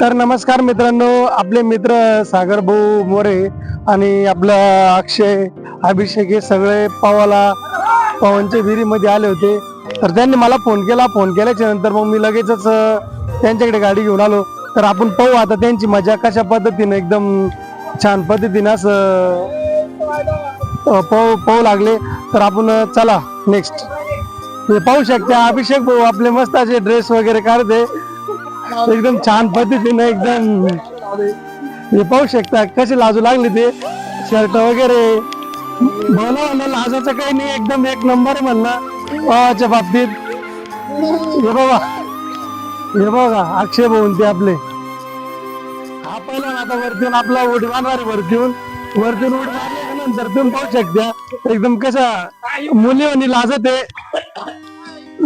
तर नमस्कार मित्रांनो आपले मित्र सागर भाऊ मोरे आणि आपला अक्षय अभिषेक हे सगळे पवाला पवनच्या विहिरीमध्ये आले होते. तर त्यांनी मला फोन केला. फोन केल्याच्यानंतर मग मी लगेचच त्यांच्याकडे गाडी घेऊन आलो. तर आपण पाहू आता त्यांची मजा कशा पद्धतीने एकदम छान पद्धतीने असं पाहू पाहू लागले. तर आपण चला नेक्स्ट म्हणजे पाहू शकते अभिषेक भाऊ आपले मस्त असे ड्रेस वगैरे काढते. एकदम छान पद्धतीने एकदम हे पाहू शकता कसे लाजू लागले ते. शर्ट वगैरे. बोला म्हणलं लाजाचं काही नाही एकदम एक नंबर आहे म्हणलं. पावाच्या बाबतीत. हे बघा. हे बघा अक्षय भाऊन ते आपले. हा पहिला आता वरतून आपला उठ मारणार वरती वरतून उडी मारल्यानंतर तुम्ही पाहू शकता एकदम कसा मुली आणि लाजत आहे.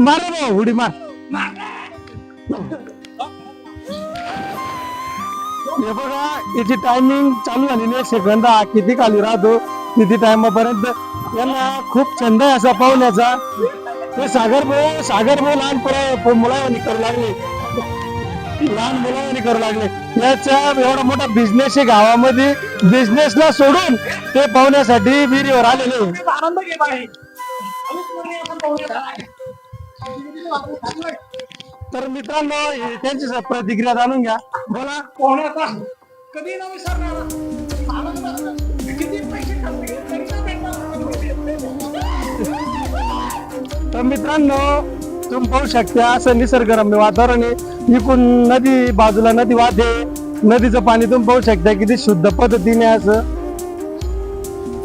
मारा भाऊ उडी मार. हे बघा याची टायमिंग चालू झाली आहे सेकंद हा किती खाली राहतो? किती टायमापर्यंत यांना खूप छंद आहे असा पाहुण्याचा. ते सागर भाऊ सागर भाऊ लहान मुलांनी मुलावानी करू लागले. लहान मुलावानी करू लागले. याचा एवढा मोठा बिझनेस आहे गावामध्ये. बिझनेसला सोडून ते पाहुण्यासाठी विहिरीवर आलेले आनंद घेत आहे तर मित्रांनो हे त्यांची स- प्रतिक्रिया जाणून घ्या. बोला. पोहण्याचा कधी न विसरणार? आनंद किती पैसे खर्च केले? तरी नाही भेटणार. तर मित्रांनो तुम्ही पाहू शकता असं निसर्गरम्य वातावरण आहे. इकडून नदी बाजूला नदी वाहते. नदीचं पाणी तुम्ही पाहू शकता किती शुद्ध पद्धतीने असं.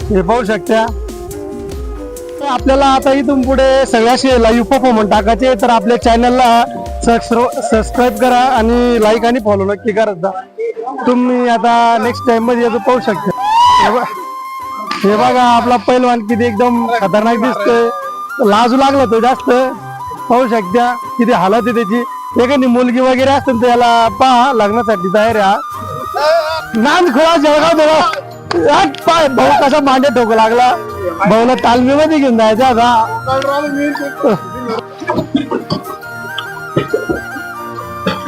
हे पाहू शकता. तर आपल्याला आता इथून पुढे सगळ्याशी लाईव्ह परफॉर्मन्स टाकायचे तर आपल्या चॅनलला सबस्क्राईब करा आणि लाईक आणि फॉलो नक्की करत जा तुम्ही आता नेक्स्ट टाइममध्ये याचं पाहू शकता. हे बघा आपला पैलवान किती एकदम खतरनाक दिसतोय. लाजू लागला तो जास्त. पाहू शकता किती हालत आहे त्याची. एखादी मुलगी वगैरे असते तर त्याला पहा लग्नासाठी तयार आहे हा. नांद खोळा जळगाव देवा पाय भाऊ कसा मांडे ठोक लागला. भाऊला तालमीमध्ये घेऊन जायचा आता.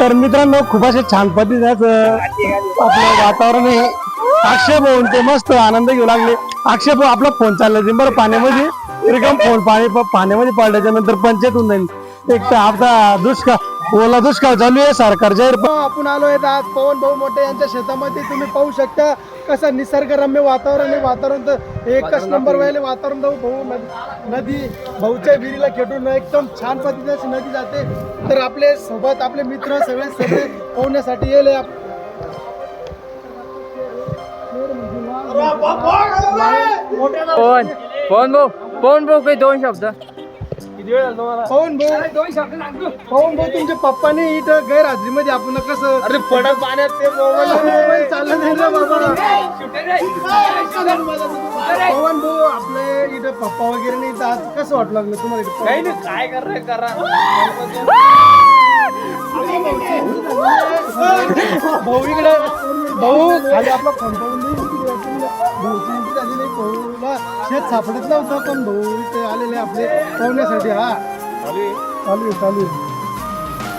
तर मित्रांनो खूप असे छान पद्धती आपलं वातावरण हे आक्षेप होऊन ते मस्त आनंद घेऊ लागले. आक्षेप आपला फोन चालला ते बरं पाण्यामध्ये. रिकाम फोन पाणी पाण्यामध्ये पडल्याच्या नंतर पंचायत होऊन जाईल. एक तर आपला दुष्काळ ओला दुष्काळ चालू आहे. सरकार जाहीर आपण आलोय आज पवन भाऊ मोठे यांच्या शेतामध्ये. तुम्ही पाहू शकता कसं निसर्गरम्य वातावरण आहे वातावरण तर एकच नंबर व्हायला वातावरण भाऊ भाऊ नदी- नदी भाऊच्या विहिरीला खेटून एकदम छान पद्धतीने अशी नदी जाते. तर आपले सोबत आपले मित्र सगळे सगळे पोहण्यासाठी येले पवन पवन भाऊ? पवन भाऊ? काही दोन शब्द. पवन भाऊ पवन भाऊ तुमच्या पप्पाने इथं गैरहजेरीमध्ये आपण कसं अरे पडत पाण्यात ते मोबाईल. चाललं नाही रे. बाबा पवन भाऊ आपले इथं पप्पा वगैरे नाही आज कसं वाटलं लागलं तुम्हाला इथं? काय कर करा. भाऊ इकडे. भाऊ खाली आपला फोन पाहून नाही भाऊची झाली नाही भाऊला शेत सापडत नव्हतं पण भाऊ इथे आलेले आपले पाहुण्यासाठी हा. चालू आहे चालू आहे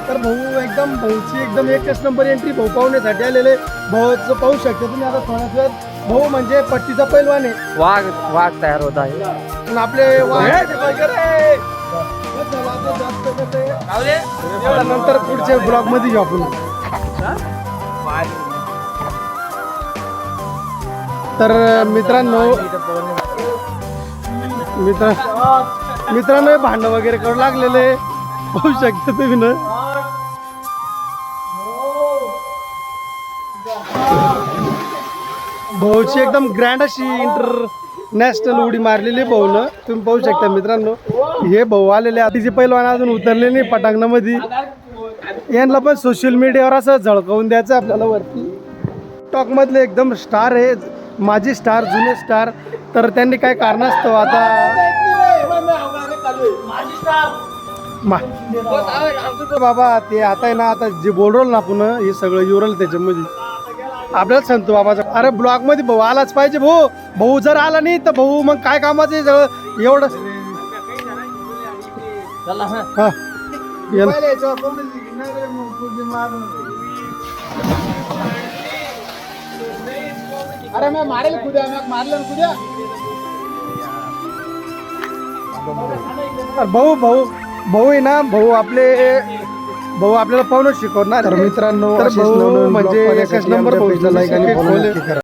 तर भाऊ एकदम भाऊची एकदम एकच नंबर एंट्री भाऊ पाहुण्यासाठी आलेले. भाऊचं पाहू शकता तुम्ही आता थोड्याच वेळात भाऊ म्हणजे पट्टीचा पैलवान आहे. वाघ वाघ तयार होत आहे. आणि आपले वाघ वगैरे बस झालं, आता जास्त कसं आहे, आता नंतर पुढच्या ब्लॉगमध्ये घेऊ आपण. तर मित्रांनो मित्र मित्रांनो हे वगैरे करू लागलेले होऊ शकते तुम्ही ना. भाऊची एकदम ग्रँड अशी इंटरनॅशनल उडी मारलेली भाऊ ना तुम्ही पाहू शकता मित्रांनो. हे भाऊ आलेले आधीचे पैलवान अजून उतरले नाही पटांगणामध्ये. यांना पण सोशल मीडियावर असं झळकवून द्यायचं आपल्याला वरती. टॉकमधले एकदम स्टार आहे माझी स्टार जुने स्टार तर त्यांनी काय कारणास्तव आता मा- बाबा ते आता आहे ना आता जे बोलवलं ना आपण हे सगळं युरल त्याच्यामध्ये. आपल्याला सांगतो बाबाचा अरे ब्लॉगमध्ये भाऊ आलाच पाहिजे भाऊ. भाऊ जर आला नाही तर भाऊ मग काय कामाचं आहे सगळं? एवढं हा. याला- अरे मी मारेल कुद्या मी मारलं ना कुद्या तर भाऊ भाऊ भाऊ आहे ना भाऊ आपले भाऊ आपल्याला पाहून शिकवणार तर मित्रांनो तर असेच भाऊ नवनवीन म्हणजे blog एकच नंबर आमच्या भाऊचा page ला like आणि सबस्क्राईब follow करा. नक्की करा